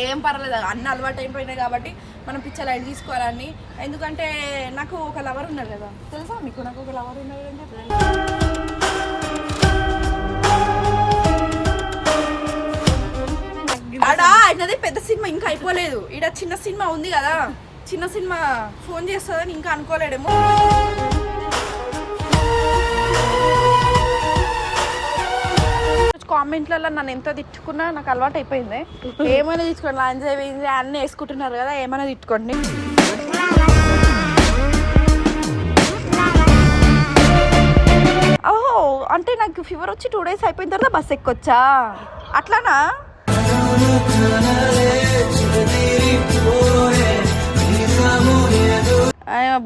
ఏం పర్లేదు అన్ని అలవాటు అయిపోయినాయి కాబట్టి మనం పిచ్చ లైట్ తీసుకోవాలని. ఎందుకంటే నాకు ఒక లవర్ ఉన్నాడు కదా. తెలుసా మీకు? నాకు ఒక లవర్ ఉన్నాడు అని ఆడా ఆయనది పెద్ద సినిమా ఇంకా అయిపోలేదు. ఈడ చిన్న సినిమా ఉంది కదా. చిన్న సినిమా ఫోన్ చేస్తుందని ఇంకా అనుకోలేడేమో. కామెంట్లలో నన్ను ఎంత తిట్టుకున్నా నాకు అలవాటు అయిపోయింది. ఏమైనా తీసుకోండి. లాంజ్ అయిపోయింది అన్నీ వేసుకుంటున్నారు కదా ఏమైనా తిట్టుకోండి. ఓహో అంటే నాకు ఫీవర్ వచ్చి టూ డేస్ అయిపోయిన తర్వాత బస్ ఎక్కొచ్చా? అట్లానా?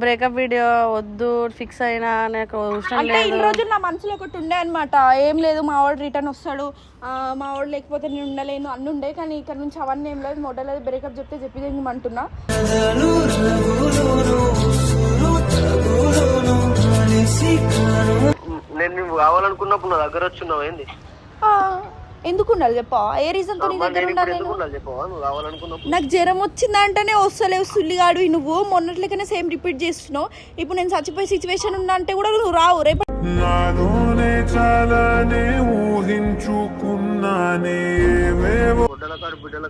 బ్రేకప్ వీడియో వద్దు ఫిక్స్ అయినా నాకు అంటే ఇన్ని రోజులు నా మనసులో ఒకటి ఉండే అనమాట ఏం లేదు మా వాడు రిటర్న్ వస్తాడు. మా వాడు లేకపోతే నేను ఉండలేను అన్ని ఉండే కానీ ఇక్కడ నుంచి అవన్నీ ఏం లేదు. మోడల్ లేదు బ్రేకప్ చెప్తే చెప్పి అంటున్నా. నేను నువ్వు కావాలనుకున్నప్పుడు నా దగ్గర వచ్చున్నావు ఏంది? ఆ, ఎందుకు ఉండాలి చెప్పా? ఏ రీజన్తో నీ దగ్గర ఉండాలి నేను? నాకు జ్వరం వచ్చిందంటేనే వస్తలేవు సుల్లిగాడు. నువ్వు మొన్నట్లకనే సేమ్ రిపీట్ చేస్తున్నావు. ఇప్పుడు నేను చచ్చిపోయే సిచ్యువేషన్ ఉన్నా అంటే కూడా నువ్వు రావు. రేపు నాలోనే చాలానే ఊహించుకున్నానే గుడ్డల కారు బిడ్డల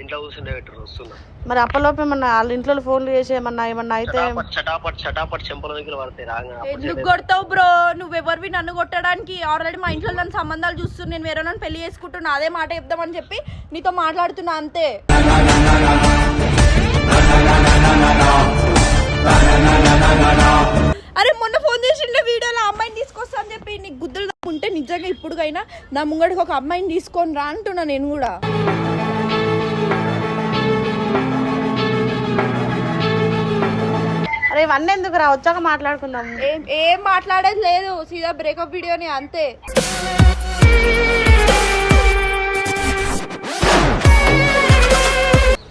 ఇంట్లో కూర్చుండే పెట్టరు వస్తున్నా. మరి అప్పలోపు ఏమన్నా వాళ్ళ ఇంట్లో ఫోన్లు చేసి ఏమన్నా ఏమన్నా అయితే చటాపట్ చటాపట్ చటాపట్ చెంపల దగ్గర పడతాయి రాగా ఎందుకు కొడతావు బ్రో? నువ్వెవరివి నన్ను కొట్టడానికి? ఆల్రెడీ మా ఇంట్లో నన్ను సంబంధాలు చూస్తూ నేను వేరే నన్ను పెళ్ళి చేసుకుంటున్నా. అదే మాట చెప్దామని చెప్పి నీతో మాట్లాడుతున్నా అంతే. అరే మొన్న ఫోన్ చేసిండే వీడియోలో ఆ అమ్మాయిని తీసుకొస్తా అని చెప్పి నీకు గుద్దలు ఉంటే నిజంగా ఇప్పుడుకైనా నా ముంగడికి ఒక అమ్మాయిని తీసుకొని రా అంటున్నా నేను కూడా. అరే ఇవన్నీ ఎందుకు రా? వచ్చాక మాట్లాడుకుందాం. ఏం ఏం మాట్లాడేది లేదు. సీదా బ్రేకప్ వీడియోని అంతే.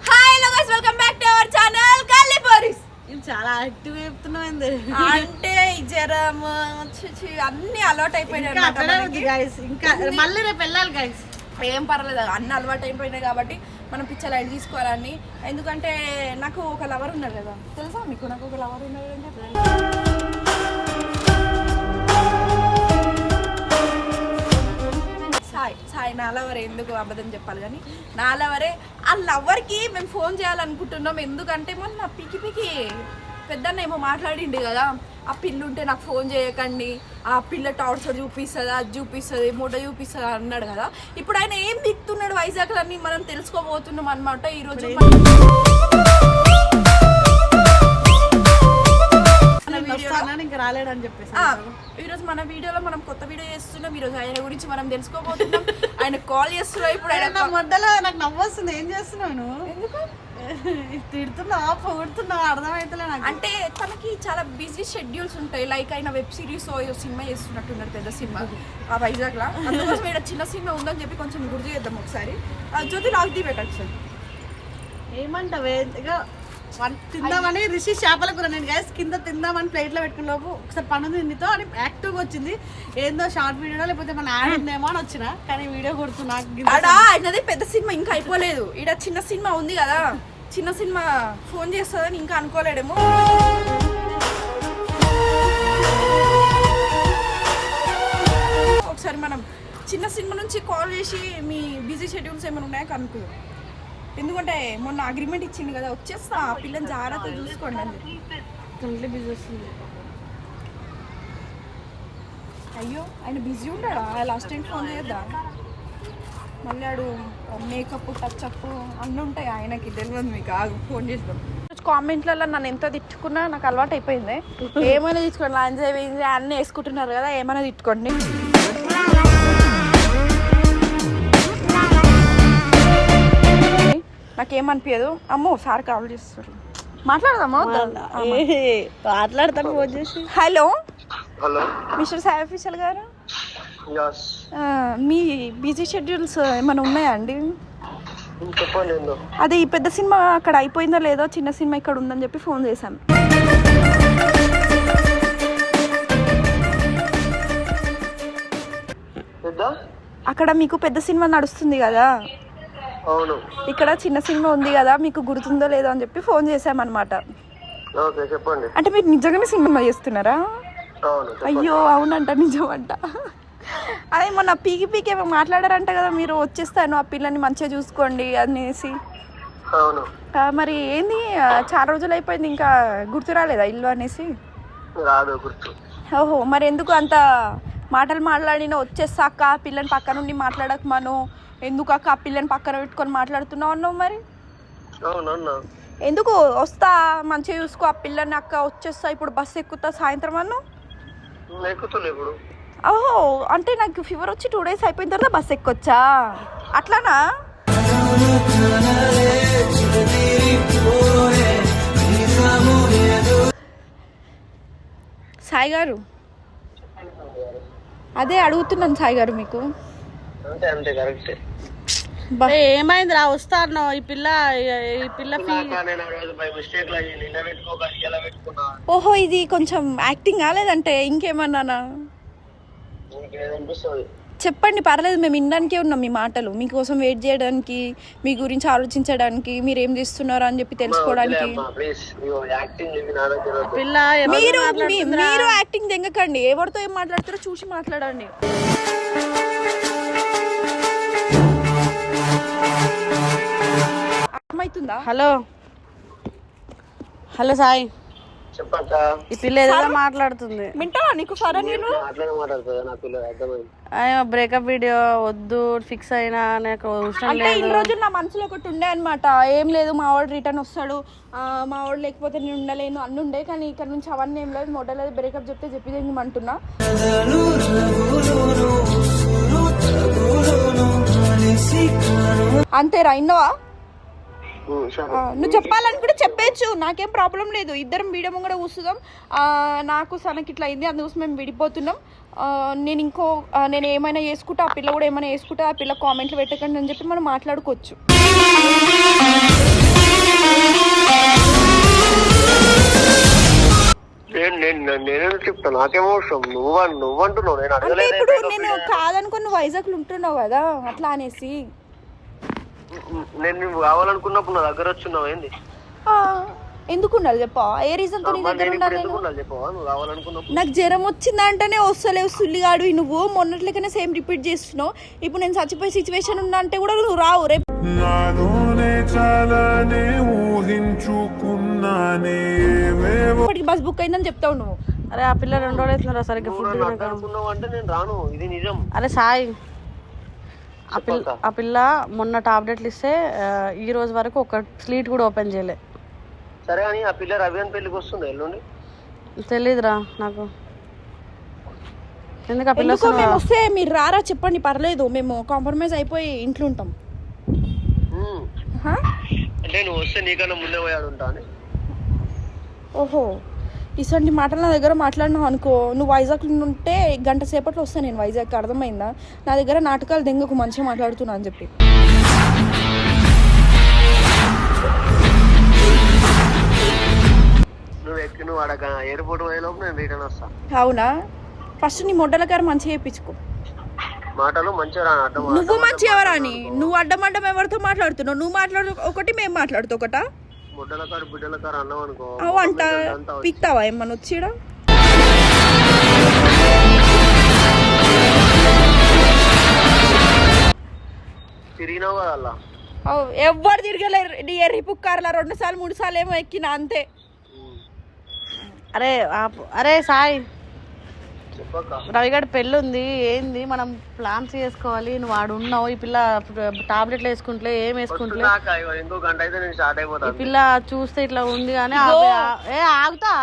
Hi hello guys welcome back to our channel కల్లి పోరీస్ చాలా యాక్టివ్ చెప్తున్నావు అంటే ఈ జ్వరం చి, చి, అన్ని అలవాటు అయిపోయినాయి అన్నమాట మనకి. గైస్ ఇంకా మళ్ళీ రేపు వెళ్ళాలి గైస్ ఏం పర్లేదు అన్ని అలవాటు అయిపోయినాయి కాబట్టి మనం పిచ్చ లైట్ తీసుకోవాలని. ఎందుకంటే నాకు ఒక లవర్ ఉన్నారు కదా. తెలుసా మీకు? నాకు ఒక లవర్ ఉన్నారు సాయ్ సాయ్ సాయి నా లవర్ ఎందుకు అబద్ధం చెప్పాలి కానీ నా లవరే ఆ లవర్కి మేము ఫోన్ చేయాలనుకుంటున్నాం. ఎందుకంటే మొన్న పికి పికి. పెద్దన్న ఏమో మాట్లాడిండు కదా ఆ పిల్లు ఉంటే నాకు ఫోన్ చేయకండి ఆ పిల్ల టార్చర్ చూపిస్తుంది అది చూపిస్తుంది మూట చూపిస్తుంది అన్నాడు కదా. ఇప్పుడు ఆయన ఏం దిక్కుతున్నాడు వైజాగ్ అని మనం తెలుసుకోబోతున్నాం అనమాట ఈరోజు ఇంకా రాలేడని చెప్పేసి ఈరోజు మన వీడియోలో మనం కొత్త వీడియో చేస్తున్నాం. ఈరోజు ఆయన గురించి మనం తెలుసుకోబోతున్నాం. ఆయన కాల్ చేస్తున్నాం ఇప్పుడు ఆయన మొదలో నాకు నవ్వొస్తుంది. ఏం చేస్తున్నాను ఎందుకు? తిడుతున్నావా పొగుడుతున్నావా అర్థమైతలే నాకు. అంటే తనకి చాలా బిజీ షెడ్యూల్స్ ఉంటాయి. లైక్ ఆయన వెబ్ సిరీస్ సినిమా చేస్తున్నట్టున్నారు పెద్ద సినిమా. ఆ. వైజాగ్ లా అందుకోసం ఇక్కడ చిన్న సినిమా ఉందని చెప్పి కొంచెం గుర్తు చేద్దాం ఒకసారి. జ్యోతి లాక్ ది పెట్టచ్చు ఏమంటావే? తిందామని రిషి చేపల కూర నేను గ్యాస్ కింద తిందామని ప్లేట్లో పెట్టుకున్న లోపు ఒకసారి పన్ను తిండితో అని యాక్టివ్గా వచ్చింది. ఏందో షార్ట్ వీడియో లేకపోతే మన యాడ్ ఉందేమో అని వచ్చిన. కానీ వీడియో కొడుతు నాకు గింత- ఆడా ఆయనది పెద్ద సినిమా ఇంకా అయిపోలేదు. ఈడ చిన్న సినిమా ఉంది కదా. చిన్న సినిమా ఫోన్ చేస్తుందని ఇంకా అనుకోలేడేమో. ఒకసారి మనం చిన్న సినిమా నుంచి కాల్ చేసి మీ బిజీ షెడ్యూల్స్ ఏమైనా ఉన్నాయో కనుక్కో ఎందుకంటే మొన్న అగ్రిమెంట్ ఇచ్చింది కదా వచ్చేస్తా ఆ పిల్లని జాగ్రత్త చూసుకోండి. కంప్లీట్ బిజీ వస్తుంది. అయ్యో ఆయన బిజీ ఉంటాడా? లాస్ట్ టైం ఫోన్ చేయొద్దా? మళ్ళీ ఆడు మేకప్ టచ్ అప్ అన్నీ ఉంటాయి ఆయనకి తెలియదు మీకు. ఆగు ఫోన్ చేద్దాం. కామెంట్లలో నన్ను ఎంత తిట్టుకున్నా నాకు అలవాటు అయిపోయింది. ఏమైనా తీసుకోండి లాంజ్ అయింది అన్నీ వేసుకుంటున్నారు కదా ఏమైనా తిట్టుకోండి. నాకేమనిపించదు అమ్మో సార్ కాల్ చేస్తారు మాట్లాడదామా? మాట్లాడతాను ఫోన్ చేసి. Hello? Hello. Mister Sai official garu? మీ బిజీ షెడ్యూల్స్ ఏమైనా ఉన్నాయా అండి? అదే ఈ పెద్ద సినిమా అక్కడ అయిపోయిందో లేదో చిన్న సినిమా ఇక్కడ ఉందని చెప్పి ఫోన్ చేశాను. అక్కడ మీకు పెద్ద సినిమా నడుస్తుంది కదా? అవును. ఇక్కడ చిన్న సినిమా ఉంది కదా మీకు గుర్తుందో లేదో అని చెప్పి ఫోన్ చేసామన్నమాట ఓకే చెప్పండి. అంటే మీరు నిజంగానే సినిమా చేస్తున్నారా? అవును. అయ్యో అవునంట నిజమంట. అదే మొన్న పీకి పీకి ఏమో మాట్లాడారంట కదా మీరు వచ్చేస్తాను ఆ పిల్లని మంచిగా చూసుకోండి అనేసి. అవును. మరి ఏంది చాలా రోజులు అయిపోయింది ఇంకా గుర్తు రాలేదా ఇల్లు అనేసి? రాదు గుర్తు. ఓహో మరి ఎందుకు అంత మాటలు మాట్లాడినా వచ్చేస్తా అక్క పిల్లని పక్క నుండి మాట్లాడక మను ఎందుకు అక్క ఆ పిల్లని పక్కన పెట్టుకొని మాట్లాడుతున్నావు అన్నావు మరి? అవునన్నా. ఎందుకు వస్తా మంచిగా చూసుకో ఆ పిల్లని అక్క వచ్చేస్తా ఇప్పుడు బస్సు ఎక్కుతా సాయంత్రం అన్నావు? ఇప్పుడు. ఓహో అంటే నాకు ఫీవర్ వచ్చి టూ డేస్ అయిపోయిన తర్వాత బస్ ఎక్కొచ్చా? అట్లానా? సాయి గారు అదే అడుగుతున్నాను సాయి గారు మీకు. అంతే అంతే కరెక్టే. ఏమైంది రా వస్తా అన్నావు ఈ పిల్ల ఈ పిల్ల ఓహో ఇది కొంచెం యాక్టింగ్ కాలేదంటే ఇంకేమన్నానా? చెప్పండి పర్లేదు మేము వినడానికే ఉన్నాం మీ మాటలు. మీకోసం వెయిట్ చేయడానికి మీ గురించి ఆలోచించడానికి మీరు ఏం చేస్తున్నారు అని చెప్పి తెలుసుకోవడానికి? మీరు యాక్టింగ్ తెంగకండి ఎవరితో ఏం మాట్లాడుతారో చూసి మాట్లాడండి. అర్థమవుతుందా? హలో. హలో సాయి. ఈ పిల్ల ఏదో మాట్లాడుతుంది. వింటావా నీకు సరే నేను బ్రేకప్ వీడియో వద్దు ఫిక్స్ అయినా నాకు అవసరం అంటే లేదు. ఇన్ని రోజులు నా మనసులో ఒకటి ఉండే అనమాట ఏం లేదు మా వాడు రిటర్న్ వస్తాడు. మా వాడు లేకపోతే నేను ఉండలేను అన్ని ఉండే కానీ ఇక్కడ నుంచి అవన్నీ ఏం లేదు. మొదలు బ్రేకప్ చెప్తే చెప్పి అంటున్నా అంతేరా ఇన్నోవా ఉమ్, సరే ఆ, నువ్వు చెప్పాలనుకుంటే చెప్పేచ్చు. నాకేం ప్రాబ్లం లేదు. ఇద్దరం వీడియో ముంగడ కూర్చుదాం నాకు సనకి ఇట్లా అయింది. అందుకోసం మేము విడిపోతున్నాం. నేను ఇంకో నేను ఏమైనా చేసుకుంటా ఆ పిల్ల కూడా ఏమైనా చేసుకుంటా ఆ పిల్ల కామెంట్లు పెట్టకండి అని చెప్పి మనం మాట్లాడుకోవచ్చు. నువ్వు అన్- నువ్వు అంటున్నావు నేను కాదనుకుని నువ్వు వైజాగ్లో ఉంటున్నావు కదా. అట్లా అనేసి. నేను నువ్వు కావాలనుకున్నప్పుడు నా దగ్గర వచ్చున్నావు ఏంది? ఎందుకు ఉండాలి చెప్పా? ఏ రీజన్తో నీ దగ్గర ఉండాలి నేను? చెప్పవా నాకు జ్వరం వచ్చిందంటేనే వస్తలేవు సుల్లిగాడు నువ్వు మొన్నట్లకనే సేమ్ రిపీట్ చేస్తున్నావు. ఇప్పుడు నేను చచ్చిపోయే సిచ్యువేషన్ ఉన్నా అంటే కూడా నువ్వు రావు రేపు నాలోనే చాలానే ఊహించుకున్నానే ఏవేవో ఇప్పటికి బస్ బుక్ అయిందని చెప్తావు నువ్వు. అరే ఆ పిల్ల రెండు రోజులు అవుతుందిరా సరిగ్గా ఫుడ్ అనుకున్నావు అంటే నేను రాను ఇది నిజం. అరే సాయి. ఆ పిల్ల ఆ పిల్ల మొన్న టాబ్లెట్లు ఇస్తే ఈ రోజు వరకు ఒక స్లీట్ కూడా ఓపెన్ చేయలే. సరే అని ఆ పిల్ల రవి అని పెళ్ళికి వస్తుంది ఎల్లుండి? తెలీదురా నాకు. ఎందుకు ఆ పిల్ల ఎందుకో వస్తుందా? మేము వస్తే మీరు రారా చెప్పండి పర్లేదు. మేము కాంప్రమైజ్ అయిపోయి ఇంట్లో ఉంటాం. ఉమ్. హా? అంటే నువ్వు వస్తే నీకన్నా ముందే పోయాడు ఉంటా అని? ఓహో. ఇటువంటి మాటలు నా దగ్గర మాట్లాడినావు అనుకో నువ్వు వైజాగ్ ఉంటే గంట సేపట్లో వస్తాను నేను వైజాగ్ అర్థమైందా? నా దగ్గర నాటకాలు దెంగకు మంచిగా మాట్లాడుతున్నా అని చెప్పి. అవునా? ఫస్ట్ నీ మొడ్డల గారు మంచిగా చేయించుకో. మాటలు నువ్వు మంచి ఎవరాని? నువ్వు అడ్డం అడ్డం ఎవరితో మాట్లాడుతున్నావు? నువ్వు మాట్లాడు ఒకటి మేము మాట్లాడుతూ ఒకట? అవంట పిక్తావా? ఏమన్నా వచ్చిడా? ఎవ్వరు తిరగలేరు. ఎర్రి పుక్కారులా రెండు సార్లు మూడు సార్లు ఏమో ఎక్కినా అంతే. అరే. అరే సాయి. రవిగడ్ పెళ్ళి ఉంది. ఏంది? మనం ప్లాన్స్ చేసుకోవాలి. నువ్వు ఆడు ఉన్నావు. ఈ పిల్ల టాబ్లెట్లు వేసుకుంటలే ఏం వేసుకుంటలే? దాకా ఇగో ఇంకో గంట అయితే నేను స్టార్ట్ ఈ అయిపోతాను పిల్ల చూస్తే ఇట్లా ఉంది కానీ ఏ ఆగుతా.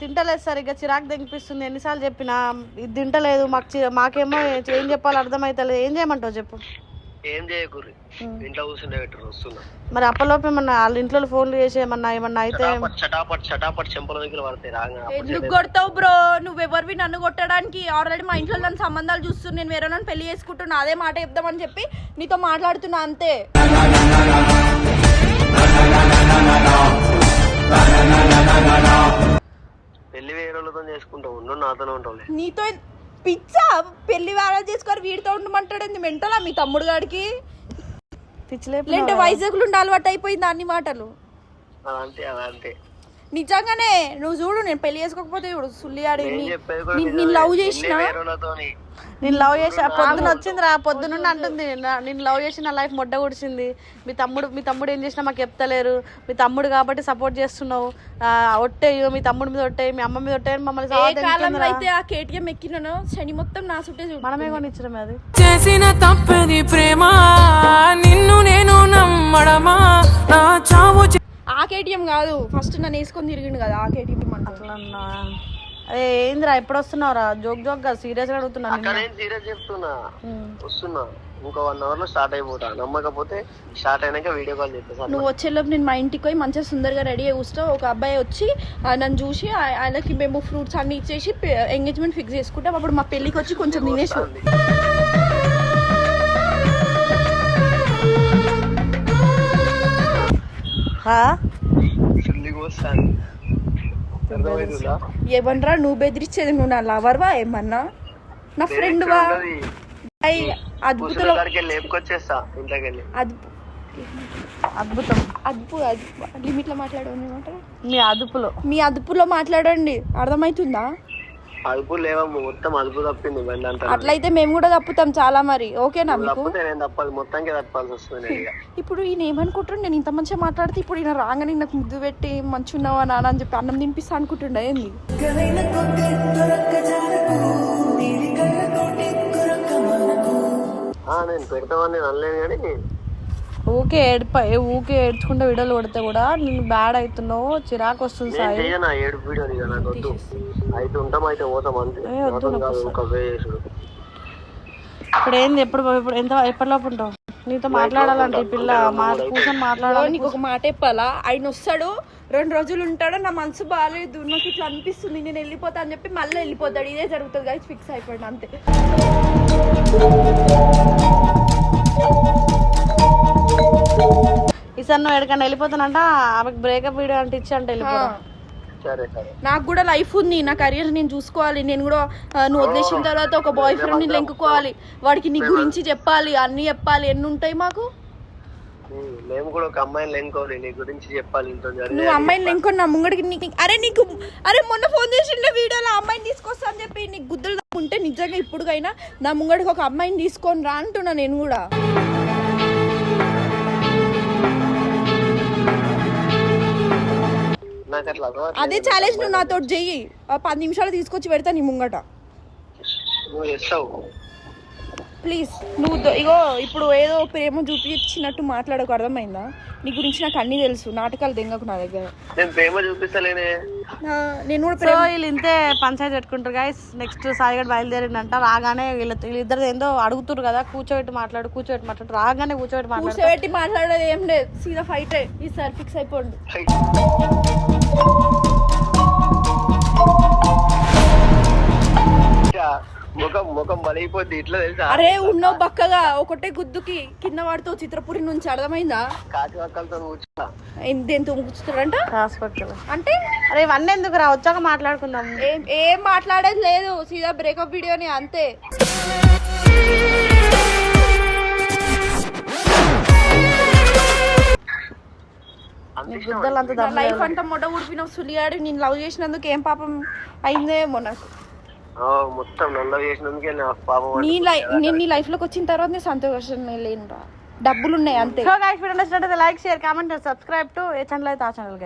తింటలేదు సరిగ్గా. చిరాకు తెగిపిస్తుంది. ఎన్నిసార్లు చెప్పినా ఇది తింటలేదు. మాకు మాకేమో ఏం చెప్పాలో అర్థమైతలేదు. ఏం చేయమంటావు చెప్పు? ఏం చేయకూరి ఇంట్లో కూర్చుండే పెట్టరు వస్తున్నా. మరి అప్పలోపు ఏమన్నా వాళ్ళ ఇంట్లో ఫోన్లు చేసి ఏమన్నా ఏమన్నా అయితే చటాపట్ చటాపట్ చటాపట్ చెంపల దగ్గర పడతాయి రాగా ఎందుకు కొడతావు బ్రో? నువ్వు ఎవరివి నన్ను కొట్టడానికి? ఆల్రెడీ మా ఇంట్లో నన్ను సంబంధాలు చూస్తున్నా నేను వేరే నన్ను పెళ్ళి చేసుకుంటున్నా అదే మాట చెప్దామని చెప్పి నీతో మాట్లాడుతున్నా అంతే. పెళ్ళి వేరే వాళ్ళతో చేసుకుంటావు ఉండు నాతోనే ఉంటావులే. నీతో పిచ్చా పెళ్ళి వారా చేసుకొని వీడితో ఉండమంటాడు మెంటలా మీ తమ్ముడు గాడికి? పిచ్చిలేపు లేదంటే వైజాగ్లో ఉండి అలవాటు అయిపోయింది అన్ని మాటలు? అంతే అంతే నిజంగానే నువ్వు చూడు నేను పెళ్ళి చేసుకోకపోతే చూడు సుల్లియాడు నేను. లవ్ చేసిన. నేను లవ్ చేసి ఆ పొద్దున వచ్చింది రా పొద్దునుండి అంటుంది. నా- నేను లవ్ చేసి నా లైఫ్ మొడ్డ గుడిచింది మీ తమ్ముడు మీ తమ్ముడు ఏం చేసినా మాకు చెప్తలేరు. మీ తమ్ముడు కాబట్టి సపోర్ట్ చేస్తున్నావు. ఆ, ఒట్టేయు మీ తమ్ముడు మీద ఒట్టేయి మీ అమ్మ మీద ఒట్టేయి మమ్మల్ని? అయితే ఆ కేటీఎం ఎక్కినానో శని మొత్తం నా చుట్టే మనమే కొనిచ్చడం అది. చేసిన తప్పది ప్రేమ నిన్ను నేను నమ్మడమా నా చావు చే- ఆ కేటీఎం కాదు. ఫస్ట్ నన్ను వేసుకొని తిరిగిండు కదా ఆ కేటీఎం అట్లా అన్నా. అరే ఏందిరా ఎప్పుడు వస్తున్నావురా? జోక్ జోక్గా సీరియస్గా అడుగుతున్నా అక్కడ నేను సీరియస్ చెప్తున్నా. వస్తున్నా. ఇంకో వన్ అవర్లో స్టార్ట్ అయిపోతా. నమ్మకపోతే స్టార్ట్ అయినాక వీడియో కాల్ చేస్తా. నువ్వు వచ్చేలోపు నేను మా ఇంటికి పోయి మంచిగా సుందరగా రెడీ అయ్యి కూర్చో. ఒక అబ్బాయి వచ్చి ఆ, నన్ను చూసి ఆ- ఆయనకి మేము ఫ్రూట్స్ అన్ని ఇచ్చేసి ఎంగేజ్మెంట్ ఫిక్స్ చేసుకుంటాం. అప్పుడు మా పెళ్ళికి వచ్చి కొంచెం తినేసి హా? ఫుల్లిగా వస్తాను అర్థమైందా ఏమనరా? నువ్వు బెదిరించేది నువ్వు నా లవర్వా ఏమన్నా? నా ఫ్రెండ్ వా? అయ్ అద్భుతలో కాడికి వెళ్ళి లేపుకొచ్చేస్తా ఇంట్లోకి వెళ్ళి అద్భు అద్భుతం. అద్భు లిమిట్లో మాట్లాడమంటారు మీ అదుపులో. మీ అదుపులో మాట్లాడండి. అర్థమవుతుందా అదుపు లేవమ్మ మొత్తం అదుపు తప్పింది బండి అంతా అట్లయితే మేము కూడా తప్పుతాం చాలా మరి ఓకేనా మీకు? తప్పితే నేను మొత్తానికి తప్పాల్సి వస్తుంది నేను ఇక. ఇప్పుడు ఈయన ఏమనుకుంటాడు? నేను ఇంత మంచిగా మాట్లాడితే ఇప్పుడు ఈయన రాగానే నాకు ముద్దు పెట్టి మంచి ఉన్నావా నాన్న అని చెప్పి అన్నం తినిపిస్తా అనుకుంటుండే ఏంది? ఆ, నేను పెడతామని నేను అనలేను కానీ ఊకే ఏడిప ఊకే ఏడ్చుకుంటే వీడియోలు కొడితే కూడా నేను బ్యాడ్ అవుతున్నావు చిరాకు వస్తుంది సాయి. చేసుడు. ఇప్పుడు ఏంది ఎప్పుడు ఇప్పుడు ఎంత ఎప్పటిలోపు ఉంటావు? నీతో మాట్లాడాలంటే ఈ పిల్ల మా కూర్చొని మాట్లాడాలి నీకు ఒక మాట చెప్పాలా? ఆయన వస్తాడు రెండు రోజులు ఉంటాడు నా మనసు బాగాలేదు నాకు ఇట్లా అనిపిస్తుంది నేను వెళ్ళిపోతా అని చెప్పి మళ్ళీ వెళ్ళిపోతాడు. ఇదే జరుగుతుంది గైస్ ఫిక్స్ అయిపోయాడు అంతే. ఈసారి నువ్వు ఎక్కడికైనా వెళ్ళిపోతానంట ఆమెకు బ్రేకప్ వీడియో అంటే ఇచ్చి అంటే వెళ్ళిపోతాం సరే సరే. నాకు కూడా లైఫ్ ఉంది నా కెరియర్ నేను చూసుకోవాలి. నేను కూడా నువ్వు వదిలేసిన తర్వాత ఒక బాయ్ ఫ్రెండ్ని లెంకుకోవాలి. వాడికి నీ గురించి చెప్పాలి అన్ని చెప్పాలి. ఎన్ని ఉంటాయి మాకు? మేము కూడా ఒక అమ్మాయిని లెంకోవాలి. నీ గురించి చెప్పాలి నువ్వు అమ్మాయిని లెంకొని నా ముంగడికి నీకు అరే నీకు అరే మొన్న ఫోన్ చేసిండే వీడియోలో అమ్మాయిని తీసుకొస్తా అని చెప్పి నీకు గుద్దులు ఉంటే నిజంగా ఇప్పుడుకైనా నా ముంగడికి ఒక అమ్మాయిని తీసుకొని రా అంటున్నా నేను కూడా. అదే ఛాలెంజ్ నువ్వు నాతో చెయ్యి. ఆ పది నిమిషాలు తీసుకొచ్చి పెడతా నీ ముంగట. ప్లీజ్ నువ్వు ఇగో ఇప్పుడు ఏదో ప్రేమ చూపించినట్టు మాట్లాడకు అర్థమైందా? నీ గురించి నాకు అన్నీ తెలుసు నాటకాలు దెంగకు నా దగ్గర. నేను ప్రేమ చూపిస్తలేనే. నేను కూడా సో ప్రేమ వీళ్ళు ఇంతే పంచాయతీ పెట్టుకుంటారు గైస్ నెక్స్ట్ సాయిగడ్ బయలుదేరిందంట రాగానే వీళ్ళ వీళ్ళిద్దరు ఏందో అడుగుతారు కదా కూర్చోబెట్టి మాట్లాడు కూర్చోబెట్టి మాట్లాడు రాగానే కూర్చోబెట్టి మాట్లాడు. కూర్చోబెట్టి మాట్లాడేది ఏం లేదు సీదా ఫైట్ ఈసారి ఫిక్స్ అయిపోండి. ముఖం ముఖం బలిగిపోద్ది ఇట్లా తెలుసా? అరే ఉన్నావు బక్కగా ఒకటే గుద్దుకి కింద వాడితో చిత్రపురి నుంచి అర్థమైందా? కాకి వక్కలతో కూర్చున్నా. దేంతో హాస్పిటల్ అంటే అరే ఇవన్నీ ఎందుకు రా? వచ్చాక మాట్లాడుకుందాం. ఏం ఏం మాట్లాడేది లేదు. సీదా బ్రేకప్ వీడియోని అంతే. లైఫ్ అంతా మొట్ట ఊడిపిన సులిగాడు నేను లవ్ చేసినందుకు ఏం పాపం అయిందేమో నాకు. ఆ, మొత్తం నల్ల చేసినందుకే నా పాపం నీ లైఫ్ నేను నీ లైఫ్లోకి వచ్చిన తర్వాత నేను సంతోషం లేనురా డబ్బులు ఉన్నాయి అంతే. సో గైస్ వీడియో నచ్చినట్లయితే like share comment subscribe to a channel అయితే ఆ ఛానల్ గైస్